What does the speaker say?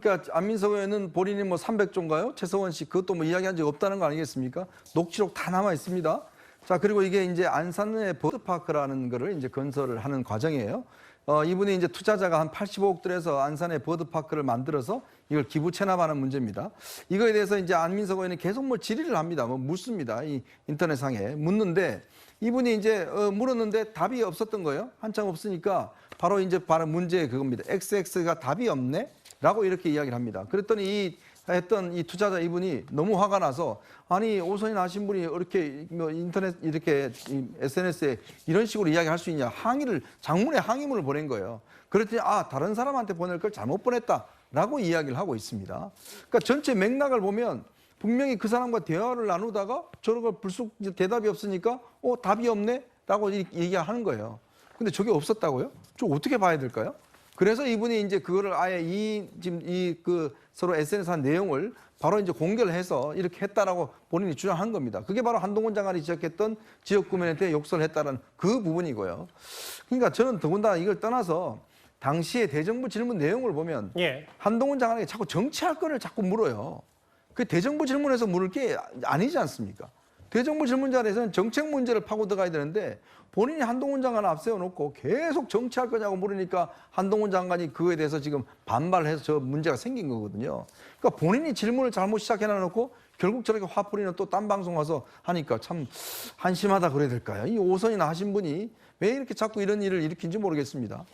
그러니까 안민석 의원은 본인이 뭐 300조인가요? 최서원 씨 그것도 뭐 이야기한 적 없다는 거 아니겠습니까? 녹취록 다 남아 있습니다. 자 그리고 이게 이제 안산의 버드파크라는 거를 이제 건설을 하는 과정이에요. 어, 이분이 이제 투자자가 한 85억 들여서 안산의 버드파크를 만들어서 이걸 기부 체납하는 문제입니다. 이거에 대해서 이제 안민석 의원이 계속 뭐 질의를 합니다. 뭐 묻습니다. 이 인터넷상에 묻는데 이분이 이제 어, 물었는데 답이 없었던 거예요. 한참 없으니까 바로 이제 바로 문제 그겁니다. XX가 답이 없네? 라고 이렇게 이야기를 합니다. 그랬더니 이 했던 이 투자자 이분이 너무 화가 나서 아니 오선인 하신 분이 이렇게 뭐 인터넷 이렇게 이 SNS에 이런 식으로 이야기할 수 있냐 항의를 장문의 항의문을 보낸 거예요. 그랬더니 아 다른 사람한테 보낼 걸 잘못 보냈다라고 이야기를 하고 있습니다. 그러니까 전체 맥락을 보면 분명히 그 사람과 대화를 나누다가 저런 걸 불쑥 대답이 없으니까 어 답이 없네라고 이- 얘기하는 거예요. 근데 저게 없었다고요? 저 어떻게 봐야 될까요? 그래서 이분이 이제 그거를 아예 이 지금 이 그 서로 SNS 한 내용을 바로 이제 공개를 해서 이렇게 했다라고 본인이 주장한 겁니다. 그게 바로 한동훈 장관이 지적했던 지역 대해 욕설을 했다는 그 부분이고요. 그러니까 저는 더군다나 이걸 떠나서 당시에 대정부 질문 내용을 보면 예. 한동훈 장관에게 자꾸 정치할 건을 자꾸 물어요. 그 대정부 질문에서 물을 게 아니지 않습니까? 대정부 질문 자리에서는 정책 문제를 파고 들어가야 되는데 본인이 한동훈 장관을 앞세워 놓고 계속 정치할 거냐고 물으니까 한동훈 장관이 그거에 대해서 지금 반발해서 저 문제가 생긴 거거든요. 그러니까 본인이 질문을 잘못 시작해 놔놓고 결국 저렇게 화풀이는 또 딴 방송 와서 하니까 참 한심하다 그래야 될까요? 이 오선이나 하신 분이 왜 이렇게 자꾸 이런 일을 일으킨지 모르겠습니다.